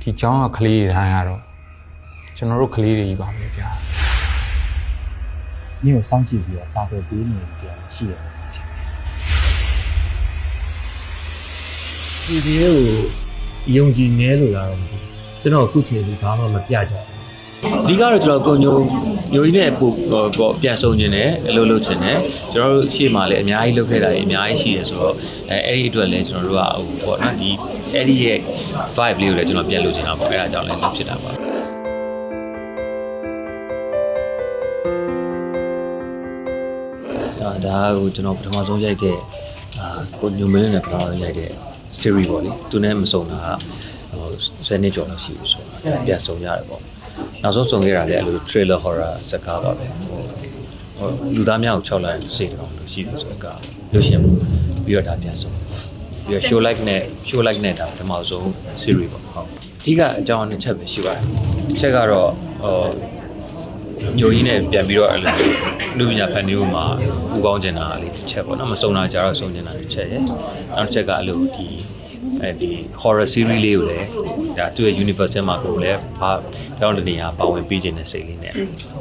ဒီเจ้าကကလေးတွေတိုင်းကတော့ကျွန်တော်တို့ကလေးတွေကြီးပါပဲဗျာ နင့်ကိုစောင့်ကြည့်ပြီးတော့ကာကွယ်ပေးနေတယ်တရားရှိရတယ် ဒီဒီကိုယုံကြည်နေလို့လားတော့မသိဘူးကျွန်တော်အခုချိန်ဒီဘာမှမပြကြဘူး ူး အဓိကတော့ကျွန်တော်ကိုညိုညိုကြီးနဲ့ပို့ပေါ့ပြန်ဆုံခြင်းနဲ့အလုပ်လုပ်ခြင်းနဲ့ကျွန်တော်တို့ရှေ့မှာလည်းအများကြီးလုပ်ခဲ့တာကြီးအများကြီးရှိရဆိုတော့အဲအဲ့ဒီအတွက်လည်းကျွန်တော်တို့ကဟိုပေါ့နော်ဒီအဲ့ဒီရဲ့ vibe လေးကိုလည်းကျွန်တော်ပြန်လုပ်ချင်တာပေါ့အဲ့ဒါကြောင့်လည်းလုပ်ဖြစ်တာပါအာဒါကိုကျွန်တော်ပထမဆုံးရိုက်တဲ့အာကိုညိုမင်းနဲ့ပထမဆုံးရိုက်တဲ့ series ပေါ့လေသူနဲ့မစုံတာကဟို10နှစ်ကျော်လောက်ရှိပြီဆိုတာပြန်စုံရတယ်ပေါ့ နောက်ဆုံးစုံခဲ့တာလည်းအဲ့လို trailer horror ဇာတ်ကားပါပဲဟိုဟိုလူသားများကိုခြောက်လိုက်စိတ်တော်လို့ရှိပြီဆိုတော့လို့ရှင်ပြီးတော့ဒါပြန်စုံပြီးတော့ show like နဲ့ show like နဲ့ဒါပထမဆုံး series ပေါ့ဟုတ်အဓိကအကြောင်းတစ်ချက်ပဲရှိပါတယ်တစ်ချက်ကတော့ဟိုညိုကြီးနဲ့ပြန်ပြီးတော့အဲ့လိုလူပညာဖန်တီးမှုမှာပူပေါင်းကျင်တာလေးတစ်ချက်ပေါ့နော်မစုံတာကြတော့စုံကျင်တာတစ်ချက်ရယ်နောက်တစ်ချက်ကအဲ့လိုဒီ အဲဒီ horror series လေးကိုလည်းဒါသူ့ရဲ့ universe ထဲမှာကိုလည်းဘာတောင်းတနေရပါဝင်ပေးခြင်းတဲ့စိတ်လေးနဲ့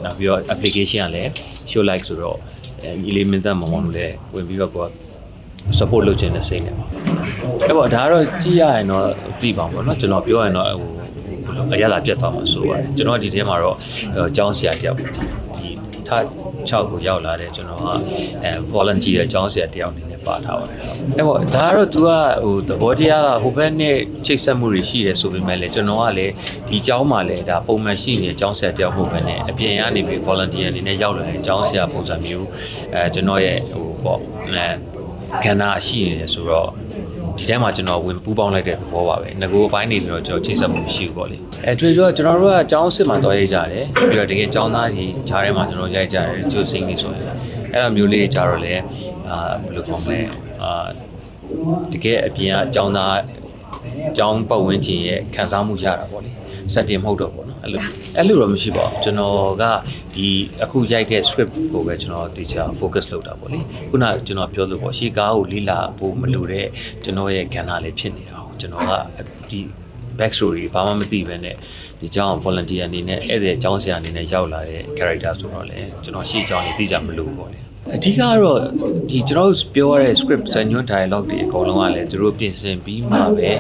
နောက်ပြီးတော့ application ကလည်း show like ဆိုတော့အဲ element မောင်မောင်တို့လည်းဝင်ပြီးတော့ကိုက support လုပ်ခြင်းတဲ့စိတ်နဲ့ပေါ့အဲ့ပေါ့ဒါကတော့ကြည့်ရရင်တော့သိပါမှာပေါ့နော်ကျွန်တော်ပြောရင်တော့ဟိုအရသာပြတ်သွားမှာဆိုပါတယ်ကျွန်တော်ဒီထဲမှာတော့အကြောင်းဆရာတယောက်ဒီ ထား6ကိုရောက်လာတဲ့ကျွန်တော်ကအဲ volunteer အကြောင်းဆရာတယောက်အနေနဲ့ပါထားပါတယ်အဲ့ပေါ့ဒါကတော့ तू ကဟိုသဘောတရားကဟိုဘက်နဲ့ချိတ်ဆက်မှုတွေရှိတယ်ဆိုပေမဲ့လည်းကျွန်တော်ကလည်းဒီအကြောင်းမှာလည်းဒါပုံမှန်ရှိနေတဲ့အကြောင်းဆရာတယောက်ဟုတ်ပဲနဲ့အပြင်ကနေပြီး volunteer အနေနဲ့ရောက်လာတဲ့အကြောင်းဆရာပုံစံမျိုးအဲကျွန်တော်ရဲ့ဟိုပေါ့အဲကဏ္ဍရှိနေတယ်ဆိုတော့ ဒီထဲမှာကျွန်တော်ဝင်ပူးပေါင်းလိုက်တဲ့သဘောပါပဲငကိုအပိုင်းနေပြီးတော့ကျွန်တော်ချိတ်ဆက်မှုမရှိဘူးပေါ့လေအဲတွေ့တော့ကျွန်တော်တို့ကအကြောင်းစစ်မှာတော့ရိုက်ကြတယ်ပြီးတော့တကယ်အကြောင်းသားကြီးခြားထဲမှာကျွန်တော်ရိုက်ကြတယ်ကျိုးစိမ့်နေဆိုရင်အဲ့လိုမျိုးလေးကြတော့လေအာဘယ်လိုခေါ်မလဲအာတကယ်အပြင်ကအကြောင်းသားအ ကြောင်းပတ်ဝန်းကျင်ရဲ့ခံစားမှုရတာပေါ့လေစက်တင်မဟုတ်တော့ပေါ့နော်အဲ့လိုအဲ့လိုတော့မရှိပါဘူးကျွန်တော်ကဒီအခုရိုက်တဲ့ script ကိုပဲကျွန်တော်တေချာ focus လုပ်တာပေါ့လေခုနကကျွန်တော်ပြောလို့ပေါ့ရှေ့ကားကိုလီလာဖို့မလိုတဲ့ကျွန်တော်ရဲ့ကဏ္ဍလေးဖြစ်နေတာ哦ကျွန်တော်ကဒီ back story ဘာမှမသိဘဲနဲ့ဒီအကြောင်း volunteer အနေနဲ့ဧည့်သည်အကြောင်းဆရာအနေနဲ့ရောက်လာတဲ့ character ဆိုတော့လေကျွန်တော်ရှေ့အကြောင်းလေးသိကြမလို့ပေါ့လေ အဓိကကတော့ဒီကျွန်တော်တို့ပြောရတဲ့ script ဇာညွှန်း dialogue တွေအကုန်လုံးကလည်းသူတို့ပြင်ဆင်ပြီးမှပဲ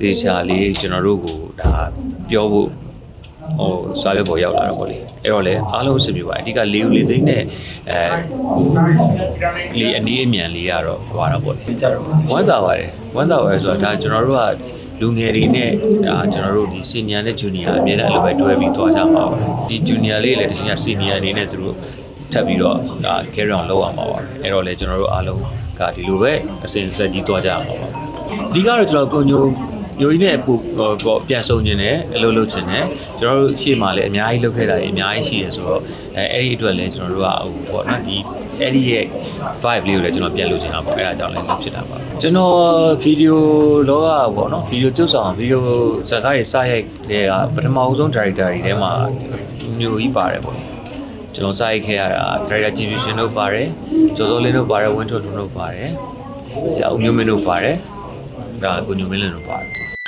တေချာလေးကျွန်တော်တို့ကိုဒါပြောဖို့ဟိုစာရွက်ပေါ်ရောက်လာတော့ဗောလေအဲ့တော့လေအားလုံးအဆင်ပြေပါအဓိကလေးဦးလေးသိန်းနဲ့အဲဟိုလေးအနည်းအမြန်လေးကတော့ဟွာတာဗောလေဝမ်းသာပါတယ်ဝမ်းသာပါတယ်ဆိုတော့ဒါကျွန်တော်တို့ကလူငယ်တွေနဲ့ဒါကျွန်တော်တို့ဒီ senior နဲ့ junior အမြဲတမ်းအဲ့လိုပဲတွဲပြီးသွားကြမှာပါဒီ junior လေးလည်းတခြား senior အနေနဲ့သူတို့ ထပ်ပြီးတော့ဒါ carry on လုပ်အောင်ပါပါအဲ့တော့လေကျွန်တော်တို့အားလုံးကဒီလိုပဲအစဉ်အဆက်ကြီးသွားကြရမှာပါအဓိကတော့ကျွန်တော်ကိုညိုညိုကြီးနဲ့ပို့ပေါ့ပြန်ဆုံခြင်းနဲ့အလုပ်လုပ်ခြင်းနဲ့ကျွန်တော်တို့ရှေ့မှာလည်းအများကြီးလုပ်ခဲ့တာကြီးအများကြီးရှိရဆိုတော့အဲအဲ့ဒီအတွက်လည်းကျွန်တော်တို့ကဟိုပေါ့နော်ဒီအဲ့ဒီရဲ့ vibe လေးကိုလည်းကျွန်တော်ပြန်လုပ်ချင်တာပေါ့အဲ့ဒါကြောင့်လည်းလုပ်ဖြစ်တာပါကျွန်တော်ဗီဒီယိုလောကပေါ့နော်ဗီဒီယိုကျုပ်ဆောင်ဗီဒီယိုဇာတ်ကားတွေစရိုက်တဲ့ကပထမအဆုံး director တွေထဲမှာမျိုးကြီးပါတယ်ပေါ့ ကျွန်တော်စရိုက်ခဲ့ရတာ director ကြည်ပြရှင်တို့ပါတယ်ကျော်စောလင်းတို့ပါတယ်ဝင်းထွန်းတို့ပါတယ်ဆရာဦးမျိုးမင်းတို့ပါတယ်ဒါကိုညိုမင်းလင်းတို့ပါတယ်